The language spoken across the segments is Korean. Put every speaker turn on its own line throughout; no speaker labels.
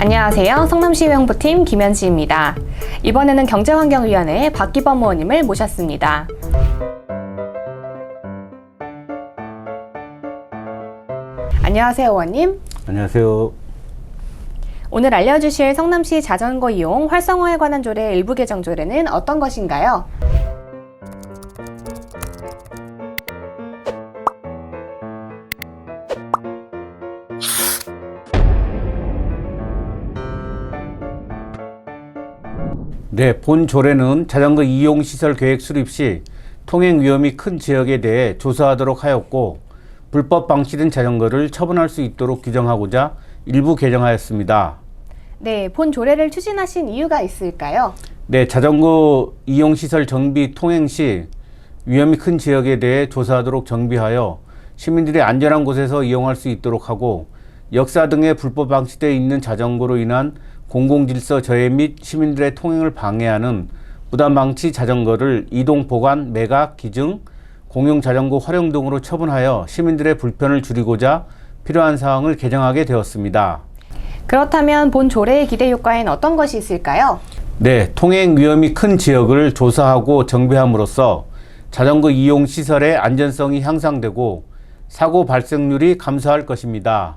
안녕하세요. 성남시 홍보팀 김현지입니다. 이번에는 경제환경위원회 박기범 의원님을 모셨습니다. 안녕하세요, 의원님.
안녕하세요.
오늘 알려주실 성남시 자전거 이용 활성화에 관한 조례 일부 개정 조례는 어떤 것인가요?
네, 본 조례는 자전거 이용 시설 계획 수립 시 통행 위험이 큰 지역에 대해 조사하도록 하였고 불법 방치된 자전거를 처분할 수 있도록 규정하고자 일부 개정하였습니다.
네, 본 조례를 추진하신 이유가 있을까요?
네, 자전거 이용 시설 정비 통행 시 위험이 큰 지역에 대해 조사하도록 정비하여 시민들이 안전한 곳에서 이용할 수 있도록 하고 역사 등의 불법 방치되어 있는 자전거로 인한 공공질서 저해 및 시민들의 통행을 방해하는 무단 방치 자전거를 이동 보관, 매각, 기증, 공용 자전거 활용 등으로 처분하여 시민들의 불편을 줄이고자 필요한 사항을 개정하게 되었습니다.
그렇다면 본 조례의 기대 효과엔 어떤 것이 있을까요?
네, 통행 위험이 큰 지역을 조사하고 정비함으로써 자전거 이용 시설의 안전성이 향상되고 사고 발생률이 감소할 것입니다.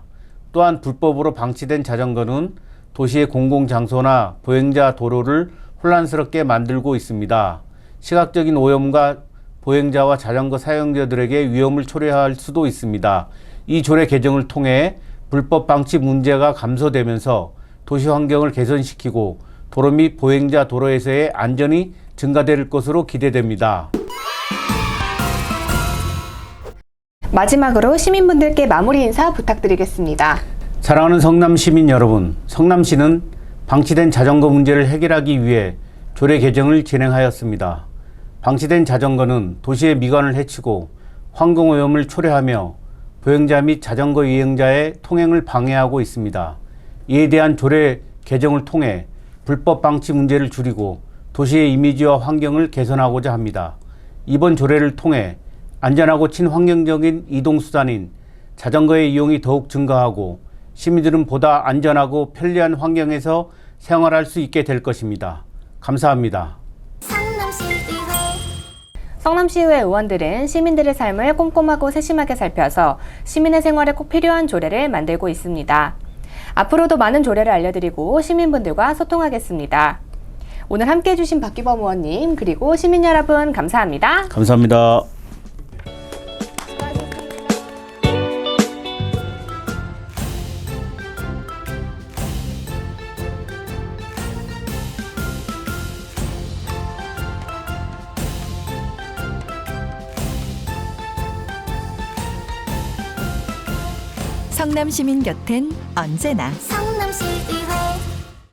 또한 불법으로 방치된 자전거는 도시의 공공장소나 보행자 도로를 혼란스럽게 만들고 있습니다. 시각적인 오염과 보행자와 자전거 사용자들에게 위험을 초래할 수도 있습니다. 이 조례 개정을 통해 불법 방치 문제가 감소되면서 도시 환경을 개선시키고 도로 및 보행자 도로에서의 안전이 증가될 것으로 기대됩니다.
마지막으로 시민분들께 마무리 인사 부탁드리겠습니다.
사랑하는 성남 시민 여러분, 성남시는 방치된 자전거 문제를 해결하기 위해 조례 개정을 진행하였습니다. 방치된 자전거는 도시의 미관을 해치고 환경오염을 초래하며 보행자 및 자전거 이용자의 통행을 방해하고 있습니다. 이에 대한 조례 개정을 통해 불법 방치 문제를 줄이고 도시의 이미지와 환경을 개선하고자 합니다. 이번 조례를 통해 안전하고 친환경적인 이동수단인 자전거의 이용이 더욱 증가하고 시민들은 보다 안전하고 편리한 환경에서 생활할 수 있게 될 것입니다. 감사합니다.
성남시의회
성남시의회 의원들은 시민들의 삶을 꼼꼼하고 세심하게 살펴서 시민의 생활에 꼭 필요한 조례를 만들고 있습니다. 앞으로도 많은 조례를 알려드리고 시민분들과 소통하겠습니다. 오늘 함께 해주신 박기범 의원님 그리고 시민 여러분 감사합니다.
감사합니다.
성남 시민 곁엔 언제나.
성남시의회